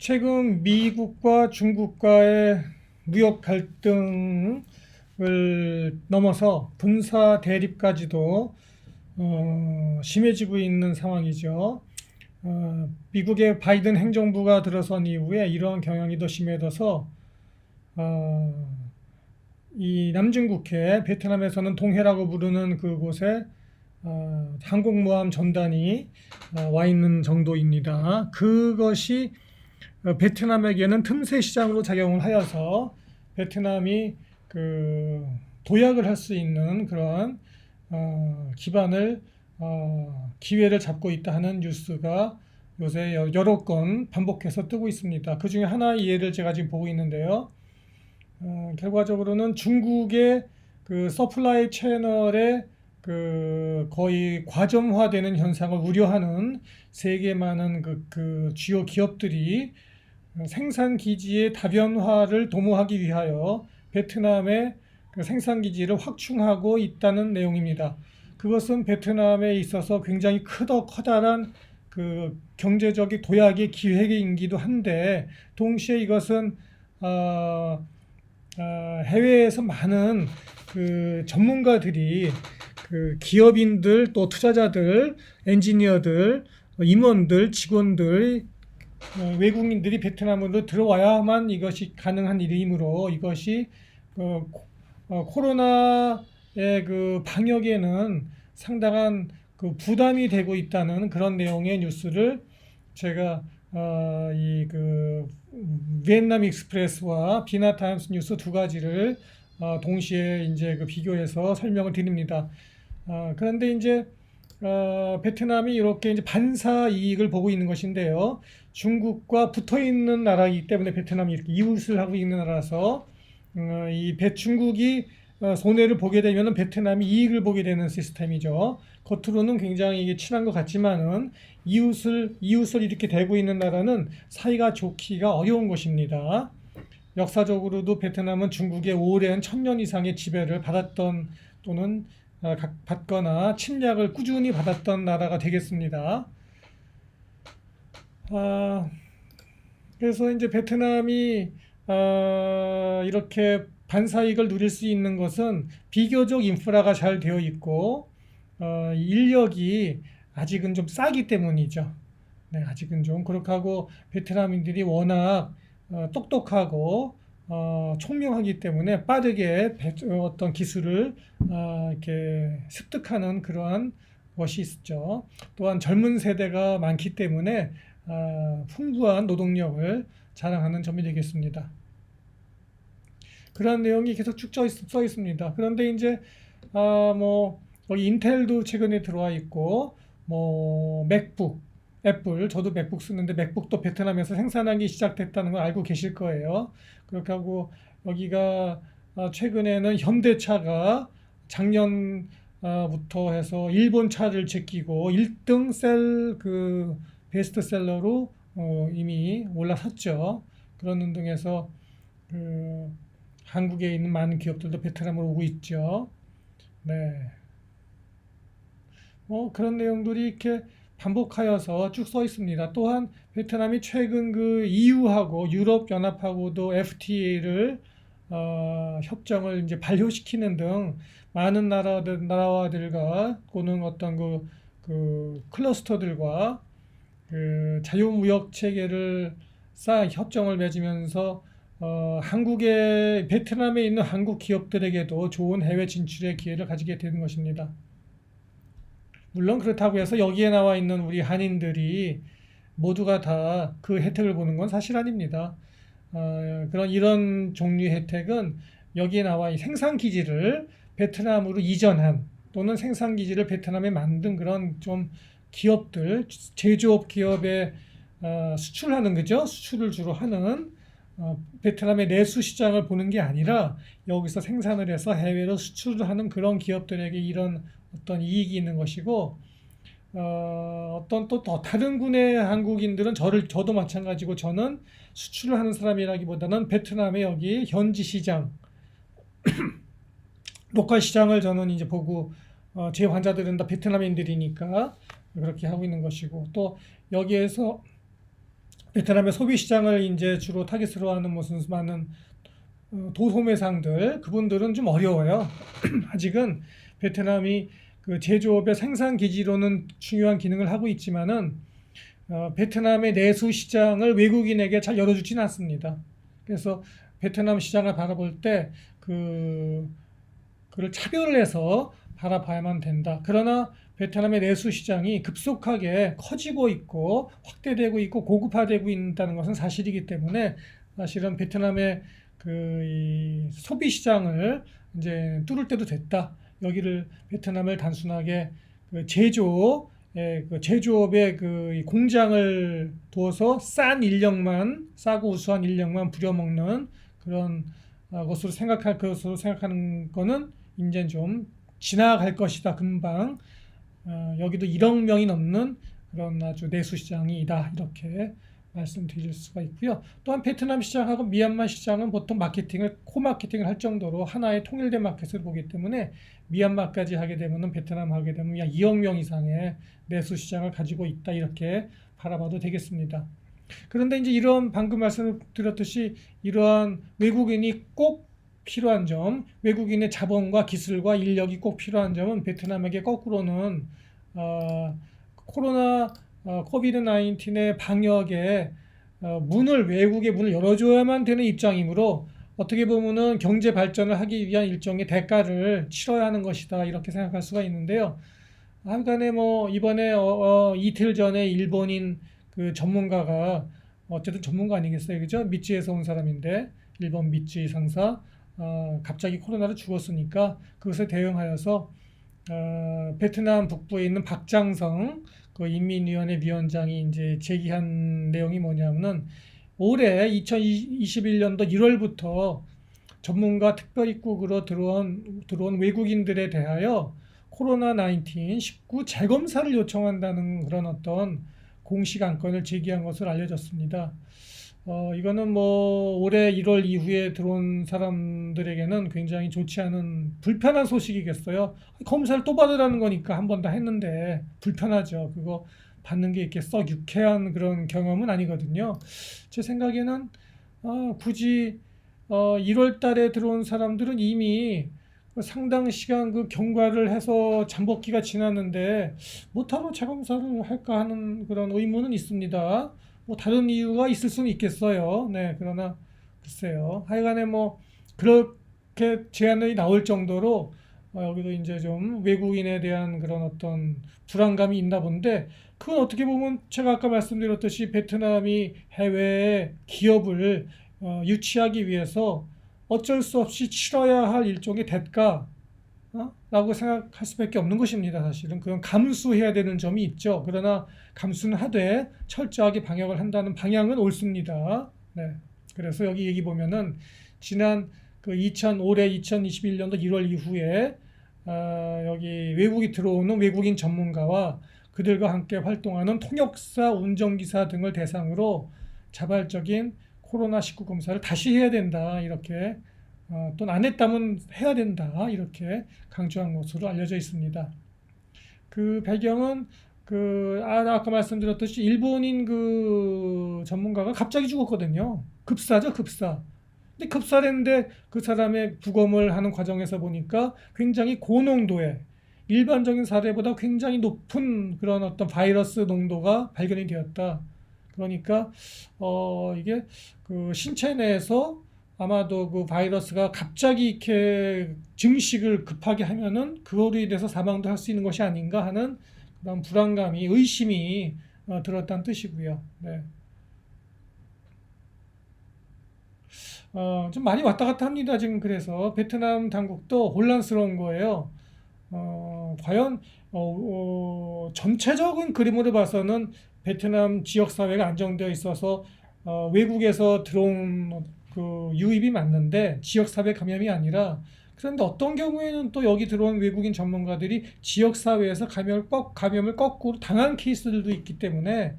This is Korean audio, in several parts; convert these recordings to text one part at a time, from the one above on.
최근 미국과 중국과의 무역 갈등을 넘어서 군사 대립까지도 어, 심해지고 있는 상황이죠. 어, 미국의 바이든 행정부가 들어선 이후에 이러한 경향이 더 심해져서 어, 이 남중국해 베트남에서는 동해라고 부르는 그곳에 어, 항공모함 전단이 어, 와 있는 정도입니다. 그것이 어, 베트남에게는 틈새 시장으로 작용을 하여서 베트남이 그 도약을 할 수 있는 그러한 어, 기반을 어, 기회를 잡고 있다 하는 뉴스가 요새 여- 여러 건 반복해서 뜨고 있습니다. 그 중에 하나의 예를 제가 지금 보고 있는데요. 어, 결과적으로는 중국의 그 서플라이 채널에 그 거의 과점화되는 현상을 우려하는 세계 많은 그, 그 주요 기업들이 생산 기지의 다변화를 도모하기 위하여 베트남의 그 생산 기지를 확충하고 있다는 내용입니다. 그것은 베트남에 있어서 굉장히 크더 커다란 그 경제적인 도약의 기획이기도 한데 동시에 이것은 어, 어, 해외에서 많은 그 전문가들이 그 기업인들 또 투자자들 엔지니어들 어, 임원들 직원들 어, 외국인들이 베트남으로 들어와야만 이것이 가능한 일이므로 이것이 어, 코- 어, 코로나의 그 방역에는 상당한 그 부담이 되고 있다는 그런 내용의 뉴스를 제가 어, 이그 비엔남 익스프레스와 비나 타임스 뉴스 두 가지를 어, 동시에 이제 그 비교해서 설명을 드립니다. 어, 그런데 이제 어, 베트남이 이렇게 이제 반사 이익을 보고 있는 것인데요. 중국과 붙어 있는 나라이기 때문에 베트남이 이렇게 이웃을 하고 있는 나라라서 어, 이 배, 중국이 어, 손해를 보게 되면은 베트남이 이익을 보게 되는 시스템이죠. 겉으로는 굉장히 이게 친한 것 같지만은 이웃을 이웃을 이렇게 대고 있는 나라는 사이가 좋기가 어려운 것입니다. 역사적으로도 베트남은 중국의 오랜 천년 이상의 지배를 받았던 또는 받거나 침략을 꾸준히 받았던 나라가 되겠습니다. 아, 그래서 이제 베트남이 어, 이렇게 반사이익을 누릴 수 있는 것은 비교적 인프라가 잘 되어 있고 어, 인력이 아직은 좀 싸기 때문이죠. 네, 아직은 좀 그렇게 하고 베트남인들이 워낙 어, 똑똑하고 어, 총명하기 때문에 빠르게 배- 어떤 기술을 어, 이렇게 습득하는 그러한 것이 있죠. 또한 젊은 세대가 많기 때문에 어, 풍부한 노동력을 자랑하는 점이 되겠습니다. 그런 내용이 계속 쭉 써, 있습니다. 그런데 이제 아, 뭐 인텔도 최근에 들어와 있고 뭐 맥북, 애플 저도 맥북 쓰는데 맥북도 베트남에서 생산하기 시작됐다는 걸 알고 계실 거예요. 그렇게 하고 여기가 아, 최근에는 현대차가 작년부터 해서 일본 차를 제끼고 1등 셀 그 베스트셀러로 어, 이미 올라섰죠. 그런 등에서 그 한국에 있는 많은 기업들도 베트남으로 오고 있죠. 네. 뭐 그런 내용들이 이렇게 반복하여서 쭉 써 있습니다. 또한 베트남이 최근 그 EU하고 유럽 연합하고도 FTA를 어, 협정을 이제 발효시키는 등 많은 나라들 나라들과 또는 어떤 그, 그 클러스터들과 그 자유무역 체계를 쌓 협정을 맺으면서 어, 한국의 베트남에 있는 한국 기업들에게도 좋은 해외 진출의 기회를 가지게 되는 것입니다. 물론 그렇다고 해서 여기에 나와 있는 우리 한인들이 모두가 다 그 혜택을 보는 건 사실 아닙니다. 어, 그런 이런 종류의 혜택은 여기에 나와 이 생산 기지를 베트남으로 이전한 또는 생산 기지를 베트남에 만든 그런 좀 기업들 제조업 기업에 어, 수출하는 거죠. 수출을 주로 하는 어, 베트남의 내수 시장을 보는 게 아니라 여기서 생산을 해서 해외로 수출을 하는 그런 기업들에게 이런 어떤 이익이 있는 것이고 어, 어떤 또 더 다른 군의 한국인들은 저를 저도 마찬가지고 저는 수출을 하는 사람이라기보다는 베트남의 여기 현지 시장 로컬 시장을 저는 이제 보고 어, 제 환자들은 다 베트남인들이니까 그렇게 하고 있는 것이고 또 여기에서 베트남의 소비 시장을 이제 주로 타깃으로 하는 무슨 많은 어, 도소매상들 그분들은 좀 어려워요. 아직은 베트남이 그 제조업의 생산 기지로는 중요한 기능을 하고 있지만은 어, 베트남의 내수 시장을 외국인에게 잘 열어주지는 않습니다. 그래서 베트남 시장을 바라볼 때 그 그를 차별을 해서 바라봐야만 된다. 그러나 베트남의 내수 시장이 급속하게 커지고 있고 확대되고 있고 고급화되고 있다는 것은 사실이기 때문에 사실은 베트남의 그이 소비 시장을 이제 뚫을 때도 됐다. 여기를 베트남을 단순하게 그 제조 예, 그 제조업의 그이 공장을 두어서 싼 인력만 싸고 우수한 인력만 부려먹는 그런 아, 것으로 생각할 것으로 생각하는 거는 이제 좀 지나갈 것이다 금방. 어, 여기도 1억 명이 넘는 그런 아주 내수 시장이다 이렇게 말씀드릴 수가 있고요. 또한 베트남 시장하고 미얀마 시장은 보통 마케팅을 코마케팅을 할 정도로 하나의 통일된 마켓을 보기 때문에 미얀마까지 하게 되면은 베트남 하게 되면 약 2억 명 이상의 내수 시장을 가지고 있다 이렇게 바라봐도 되겠습니다. 그런데 이제 이런 방금 말씀드렸듯이 이러한 외국인이 꼭 필요한 점, 외국인의 자본과 기술과 인력이 꼭 필요한 점은 베트남에게 거꾸로는 어, 코로나 어, 코비드 19의 방역에 어, 문을 외국의 문을 열어줘야만 되는 입장이므로 어떻게 보면은 경제 발전을 하기 위한 일종의 대가를 치러야 하는 것이다 이렇게 생각할 수가 있는데요. 하여간에 뭐 이번에 어, 어, 이틀 전에 일본인 그 전문가가 어쨌든 전문가 아니겠어요, 그죠? 미쯔에서 온 사람인데 일본 미쯔 상사 어, 갑자기 코로나로 죽었으니까 그것에 대응하여서 어, 베트남 북부에 있는 박장성 그 인민위원회 위원장이 이제 제기한 내용이 뭐냐면은 올해 2021년도 1월부터 전문가 특별입국으로 들어온 들어온 외국인들에 대하여 코로나 19 재검사를 요청한다는 그런 어떤 공식 안건을 제기한 것으로 알려졌습니다. 어, 이거는 뭐 올해 1월 이후에 들어온 사람들에게는 굉장히 좋지 않은 불편한 소식이겠어요. 검사를 또 받으라는 거니까 한 번 다 했는데 불편하죠. 그거 받는 게 이렇게 썩 유쾌한 그런 경험은 아니거든요. 제 생각에는 어, 굳이 어, 1월 달에 들어온 사람들은 이미 그 상당 시간 그 경과를 해서 잠복기가 지났는데 못하러 재검사를 할까 하는 그런 의문은 있습니다. 뭐 다른 이유가 있을 수는 있겠어요. 네, 그러나 글쎄요. 하여간에 뭐 그렇게 제안이 나올 정도로 어, 여기도 이제 좀 외국인에 대한 그런 어떤 불안감이 있나 본데 그건 어떻게 보면 제가 아까 말씀드렸듯이 베트남이 해외에 기업을 어, 유치하기 위해서 어쩔 수 없이 치러야 할 일종의 대가 어? 라고 생각할 수밖에 없는 것입니다. 사실은 그건 감수해야 되는 점이 있죠. 그러나 감수는 하되 철저하게 방역을 한다는 방향은 옳습니다. 네. 그래서 여기 얘기 보면은 지난 그 2000, 올해 2021년도 1월 이후에 어, 여기 외국이 들어오는 외국인 전문가와 그들과 함께 활동하는 통역사, 운전기사 등을 대상으로 자발적인 코로나19 검사를 다시 해야 된다. 이렇게 어, 또는 안 했다면 해야 된다 이렇게 강조한 것으로 알려져 있습니다. 그 배경은 그 아, 아까 말씀드렸듯이 일본인 그 전문가가 갑자기 죽었거든요. 급사죠, 급사. 근데 급사했는데 그 사람의 부검을 하는 과정에서 보니까 굉장히 고농도의 일반적인 사례보다 굉장히 높은 그런 어떤 바이러스 농도가 발견이 되었다. 그러니까 어 이게 그 신체 내에서 아마도 그 바이러스가 갑자기 이렇게 증식을 급하게 하면은 그거로 인해서 사망도 할 수 있는 것이 아닌가 하는 그런 불안감이 의심이 어, 들었다는 뜻이고요. 네. 어, 좀 많이 왔다 갔다 합니다. 지금 그래서 베트남 당국도 혼란스러운 거예요. 어, 과연 어, 어, 전체적인 그림으로 봐서는 베트남 지역 사회가 안정되어 있어서 어, 외국에서 들어온 그 유입이 맞는데 지역 사회 감염이 아니라 그런데 어떤 경우에는 또 여기 들어온 외국인 전문가들이 지역 사회에서 감염을 꺾 감염을 거꾸로 당한 케이스들도 있기 때문에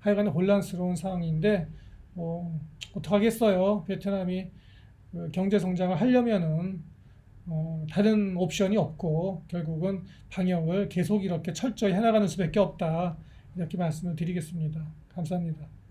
하여간 혼란스러운 상황인데 뭐 어떡하겠어요 베트남이 그 경제 성장을 하려면은 어, 다른 옵션이 없고 결국은 방역을 계속 이렇게 철저히 해나가는 수밖에 없다 이렇게 말씀을 드리겠습니다. 감사합니다.